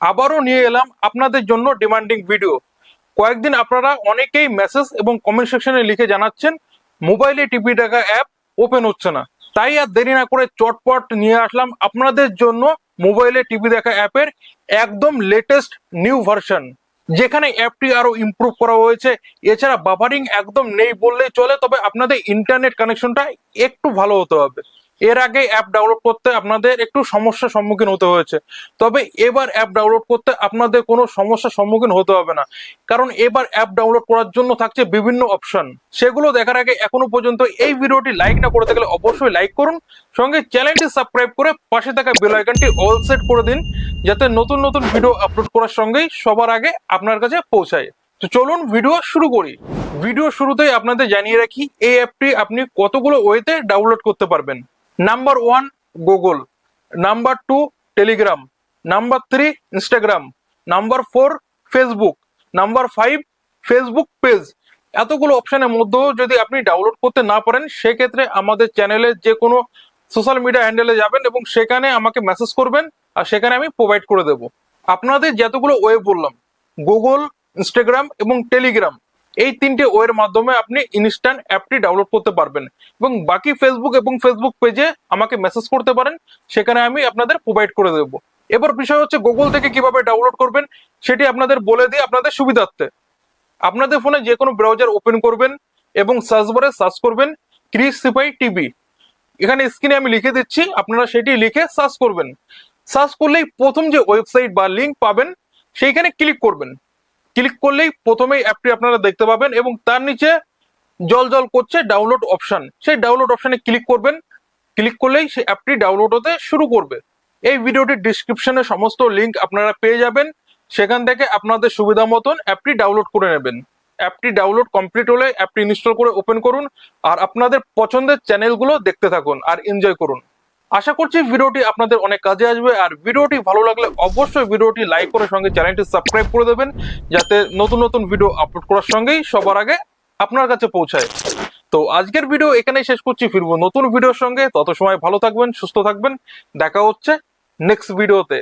আবারও নিয়ে এলাম আপনাদের জন্য ডিমান্ডিং ভিডিও কয়েকদিন আপনারা অনেকেই মেসেজ এবং কমেন্ট সেকশনে লিখে জানাচ্ছেন মোবাইলে টিভি দেখা অ্যাপ ওপেন হচ্ছে না। তাই আর দেরি না করে চটপট নিয়ে আসলাম আপনাদের জন্য মোবাইলে টিভি দেখা অ্যাপের একদম লেটেস্ট নিউ ভার্সন যেখানে অ্যাপটি আরও ইমপ্রুভ করা হয়েছে। এছাড়া বাফারিং একদম নেই বললেই চলে, তবে আপনাদের ইন্টারনেট কানেকশনটা একটু ভালো হতে হবে। এর আগে অ্যাপ ডাউনলোড করতে আপনাদের একটু সমস্যার সম্মুখীন হতে হয়েছে। তবে এবার অ্যাপ ডাউনলোড করতে আপনাদের কোনো সমস্যার সম্মুখীন হতে হবে না। কারণ এবার অ্যাপ ডাউনলোড করার জন্য থাকছে বিভিন্ন অপশন সেগুলো দেখার আগে এখনও পর্যন্ত এই ভিডিওটি লাইক না করে থাকলে অবশ্যই লাইক করুন। সঙ্গে চ্যানেলটি সাবস্ক্রাইব করে পাশে থাকা বেল আইকনটি অল সেট করে দিন, যাতে নতুন নতুন ভিডিও আপলোড করার সঙ্গেই সবার আগে আপনার কাছে পৌঁছায়। তো চলুন ভিডিও শুরু করি। ভিডিও শুরুতেই আপনাদের জানিয়ে রাখি, এই অ্যাপটি আপনি কতগুলো ওয়েতে ডাউনলোড করতে পারবেন। Number one Google number two Telegram number three Instagram number four Facebook number five Facebook page এতগুলো অপশনের মধ্যেও যদি আপনি ডাউনলোড করতে না পারেন, সেক্ষেত্রে আমাদের চ্যানেলে যে কোনো সোশ্যাল মিডিয়া হ্যান্ডেলে যাবেন এবং সেখানে আমাকে মেসেজ করবেন আর সেখানে আমি প্রোভাইড করে দেব। আপনাদের যতগুলো ওয়েব বললাম গুগল ইনস্টাগ্রাম এবং টেলিগ্রাম এই তিনটে ওয়ের মাধ্যমে আপনি ইনস্ট্যান্ট অ্যাপটি ডাউনলোড করতে পারবেন। এবং বাকি ফেসবুক এবং ফেসবুক পেজে আমাকে মেসেজ করতে পারেন, সেখানে আমি আপনাদের প্রোভাইড করে দেব। এবার বিষয় হচ্ছে গুগল থেকে কীভাবে ডাউনলোড করবেন, সেটি আপনাদের বলে দিই আপনাদের সুবিধার্থে। আপনাদের ফোনে যে কোনো ব্রাউজার ওপেন করবেন এবং সার্চ বারে সার্চ করবেন ক্রিস সিপাই টিভি এখানে স্ক্রিনে আমি লিখে দিচ্ছি, আপনারা সেটি লিখে সার্চ করবেন। সার্চ করলেই প্রথম যে ওয়েবসাইট বা লিঙ্ক পাবেন, সেইখানে ক্লিক করবেন। ক্লিক করলেই প্রথমেই অ্যাপটি আপনারা দেখতে পাবেন এবং তার নিচে জল জল করছে ডাউনলোড অপশন সেই ডাউনলোড অপশানে ক্লিক করবেন। ক্লিক করলেই সেই অ্যাপটি ডাউনলোড হতে শুরু করবে। এই ভিডিওটির ডিসক্রিপশনে সমস্ত লিঙ্ক আপনারা পেয়ে যাবেন। সেখান থেকে আপনাদের সুবিধা মতন অ্যাপটি ডাউনলোড করে নেবেন। অ্যাপটি ডাউনলোড কমপ্লিট হলে অ্যাপটি ইনস্টল করে ওপেন করুন। আর আপনাদের পছন্দের চ্যানেলগুলো দেখতে থাকুন আর এনজয় করুন। আশা করছি ভিডিওটি আপনাদের অনেক কাজে আসবে, আর ভিডিওটি ভালো লাগলে অবশ্যই ভিডিওটি লাইক করে সঙ্গে চ্যানেলটি সাবস্ক্রাইব করে দেবেন, যাতে নতুন নতুন ভিডিও আপলোড করার সঙ্গেই সবার আগে আপনার কাছে পৌঁছায়। তো আজকের ভিডিও এখানেই শেষ করছি, ফিরবো নতুন ভিডিওর সঙ্গে তত সময় ভালো থাকবেন, সুস্থ থাকবেন, দেখা হচ্ছে নেক্সট ভিডিওতে